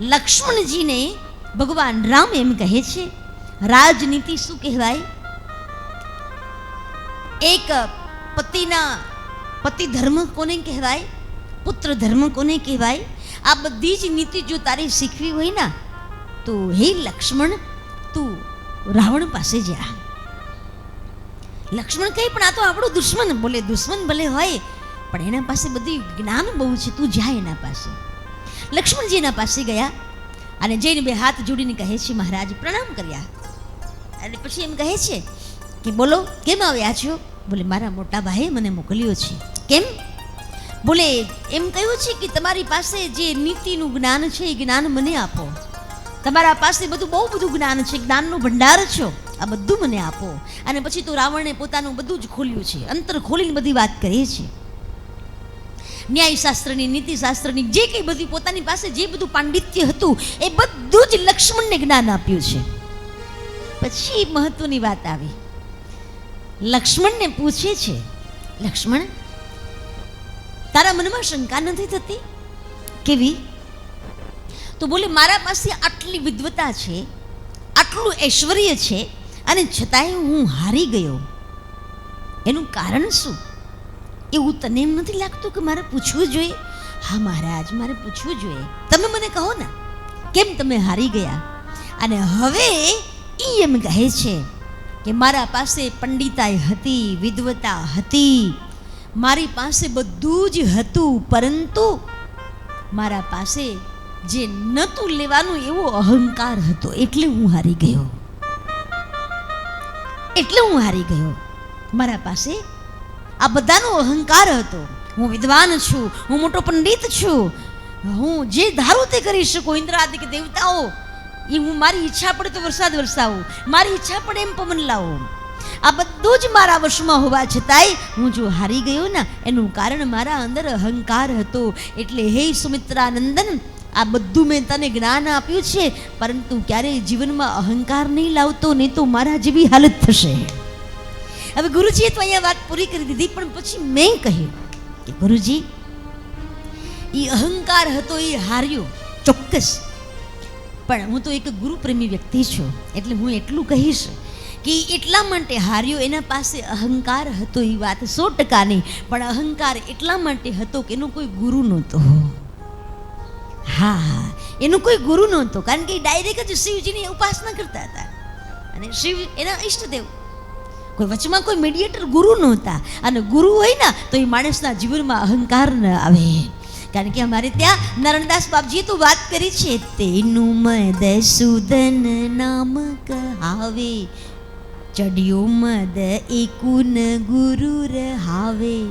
લક્ષ્મણજીને ભગવાન રામ એમ કહે છે, રાજનીતિ શું કહેવાય? એક પતિના પતિ ધર્મ કોને કહેવાય? પુત્ર ધર્મ કોને કહેવાય? આ બધી જ નીતિ જો તારે શીખવી હોય ને, તો હે લક્ષ્મણ, તું રાવણ પાસે જા. લક્ષ્મણ કહે, પણ આ તો આપણો દુશ્મન બોલે દુશ્મન ભલે હોય, પણ એના પાસે બધી જ્ઞાન બહુ છે, તું જા એના પાસે. લક્ષ્મણજી એના પાસે ગયા અને જઈને બે હાથ જોડીને કહે છે, મહારાજ, પ્રણામ કર્યા. અને પછી એમ કહે છે કે, બોલો, કેમ આવ્યા છો? બોલે, મારા મોટા ભાઈએ મને મોકલ્યો છે. કેમ? બોલે, એમ કહ્યું છે કે તમારી પાસે જે નીતિનું જ્ઞાન છે, એ જ્ઞાન મને આપો. તમારા પાસે બધું, બહુ બધું જ્ઞાન છે, જ્ઞાનનો ભંડાર છો, આ બધું મને આપો. અને પછી તો રાવણે પોતાનું બધું જ ખોલ્યું છે, અંતર ખોલીને બધી વાત કરી છે. ન્યાયશાસ્ત્રની, નીતિશાસ્ત્રની, જે કંઈ બધી પોતાની પાસે, જે બધું પાંડિત્ય હતું, એ બધું જ લક્ષ્મણને જ્ઞાન આપ્યું છે. પછી મહત્વની વાત આવી. લક્ષ્મણને પૂછે છે, લક્ષ્મણ, તારા મનમાં શંકા નથી થતી? કેવી? તો બોલે, મારા પાસે આટલી વિદ્વતા છે, આટલું ઐશ્વર્ય છે, અને છતાંય હું હારી ગયો. એનું કારણ શું? એવું તને એમ નથી લાગતું કે મારે પૂછવું જોઈએ? હા, મહારાજ, મારે પૂછવું જોઈએ. તમે મને કહો ને, કેમ તમે હારી ગયા? અને હવે એ એમ કહે છે કે મારા પાસે પંડિતાઈ હતી વિદ્વતા હતી. મારી પાસે બધું જ હતું, પરંતુ મારા પાસે જે નહોતું લેવાનું એવો અહંકાર હતો, એટલે હું હારી ગયો. એટલે હું હારી ગયો. મારા પાસે આ બધાનો અહંકાર હતો. હું વિદ્વાન છું, હું મોટો પંડિત છું. હું જે ધારું તે કરી શકું, ઇન્દ્રાદિક દેવતાઓ, એ હું મારી ઈચ્છા પડે તો વરસાદ વરસાવું, મારી ઈચ્છા પડે એમ પવન લાવું. આ બધું જ મારા વશમાં હોવા છતાંય હું જો હારી ગયો ને, એનું કારણ મારા અંદર અહંકાર હતો. એટલે હે સુમિત્રાનંદન, આ બધું મેં તને જ્ઞાન આપ્યું છે, પરંતુ ક્યારેય જીવનમાં અહંકાર નહીં લાવતો, નહીં તો મારા જેવી હાલત થશે. હવે ગુરુજીએ તો અહીંયા વાત પૂરી કરી દીધી, પણ પછી મેં કહ્યું કે ગુરુજી એ અહંકાર હતો એ હાર્યો ચોક્કસ. પણ હું તો એક ગુરુપ્રેમી વ્યક્તિ છું, એટલે હું એટલું કહીશ કે એટલા માટે હાર્યો, એના પાસે અહંકાર હતો એ વાત સો ટકાની, પણ અહંકાર એટલા માટે હતો કે એનો કોઈ ગુરુ નહોતો. હા હા, એનો કોઈ ગુરુ નહોતો, કારણ કે એ ડાયરેક્ટ જ શિવજીની ઉપાસના કરતા હતા. અને શિવ એના ઈષ્ટદેવ કોઈ વચમાં કોઈ મીડિયેટર ગુરુ નહોતા. અને ગુરુ હોય ને, તો એ માણસના જીવનમાં અહંકાર ન આવે. કારણ કે અમારે ત્યાં નરણદાસ બાપજી તો વાત કરી છે, તેનું મદ સુદન નામ કહાવે. ચડ્યો મદ એકુન ગુરુ રહાવે.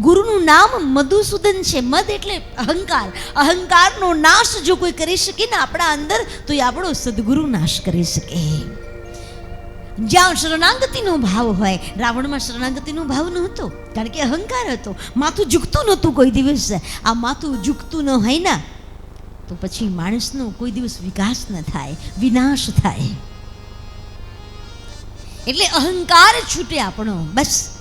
ગુરુનું નામ મધુસૂદન છે. મદ એટલે અહંકાર. અહંકારનો નાશ જો કોઈ કરી શકે ને આપણા અંદર, તો એ આપણો સદગુરુ નાશ કરી શકે. જ્યાં શરણાગતિનો ભાવ હોય, રાવણમાં શરણાગતિનો ભાવ નહોતો, કારણ કે અહંકાર હતો. માથું ઝૂકતું નહોતું કોઈ દિવસ. આ માથું ઝૂકતું ન હોય ને, તો પછી માણસનો કોઈ દિવસ વિકાસ ન થાય, વિનાશ થાય. એટલે અહંકાર છૂટે આપણો, બસ.